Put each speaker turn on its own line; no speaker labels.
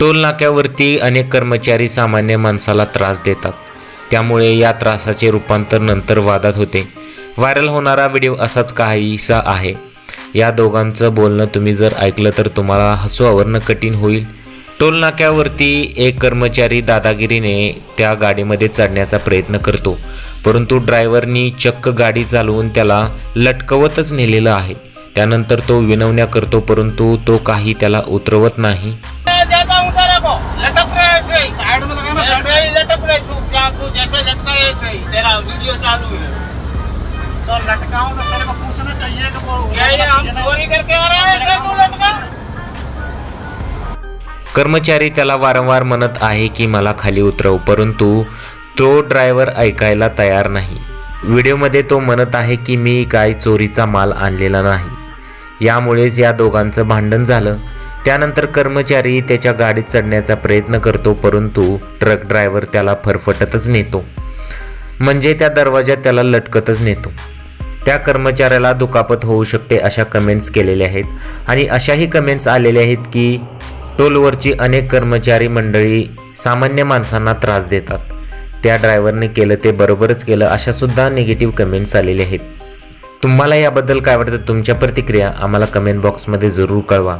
Toll नाक्यावरती अनेक कर्मचारी सामान्य माणसाला त्रास देतात. त्यामुळे या त्रासाचे रूपांतर नंतर वादात होते. व्हायरल होणारा व्हिडिओ असाच काहीसा आहे. या दोघांचं बोलणं तुम्ही जर ऐकलं तर तुम्हाला हसू आवरणं कठीण होईल. टोल नाक्यावरती एक कर्मचारी दादागिरीने त्या गाडीमध्ये चढण्याचा प्रयत्न करतो. परंतु ड्रायव्हरनी चक्क गाडी चालवून त्याला लटकवतच नेलेलं आहे. त्यानंतर तो विनवण्या करतो परंतु तो काही त्याला उतरवत नाही.
हूँ को लटक रहे हैं ऐसे ही साइड में लगाना साइड में लटक रहे तू क्या तू जैसे लटका है ऐसे ही तेरा वीडियो चालू है तो लटकाऊं तो तेरे को पूछना चाहिए कि वो क्या ये हम चोरी करके आ रहे हैं ऐसे तू लटका?
कर्मचारी त्याला वारंवार म्हणत आहे की मला खाली उतरव परंतु तो ड्रायव्हर ऐकायला तयार नाही. व्हिडिओमध्ये तो म्हणत आहे की मी काय चोरीचा माल आणलेला नाही. यामुळेच या दोघांचं भांडण झालं. त्यानंतर कर्मचारी त्याच्या गाडीत चढण्याचा प्रयत्न करतो परंतु ट्रक ड्रायव्हर त्याला फरफटतच नेतो. म्हणजे त्या दरवाजा त्याला लटकतच नेतो. त्या कर्मचाऱ्याला दुखापत होऊ शकते अशा कमेंट्स केलेल्या आहेत. आणि अशाही कमेंट्स आलेल्या आहेत की टोलवरची अनेक कर्मचारी मंडळी सामान्य माणसांना त्रास देतात. त्या ड्रायव्हरने केलं ते बरोबरच केलं अशासुद्धा निगेटिव्ह कमेंट्स आलेल्या आहेत. तुम्हाला याबद्दल काय वाटतं? तुमच्या प्रतिक्रिया आम्हाला कमेंट बॉक्समध्ये जरूर कळवा.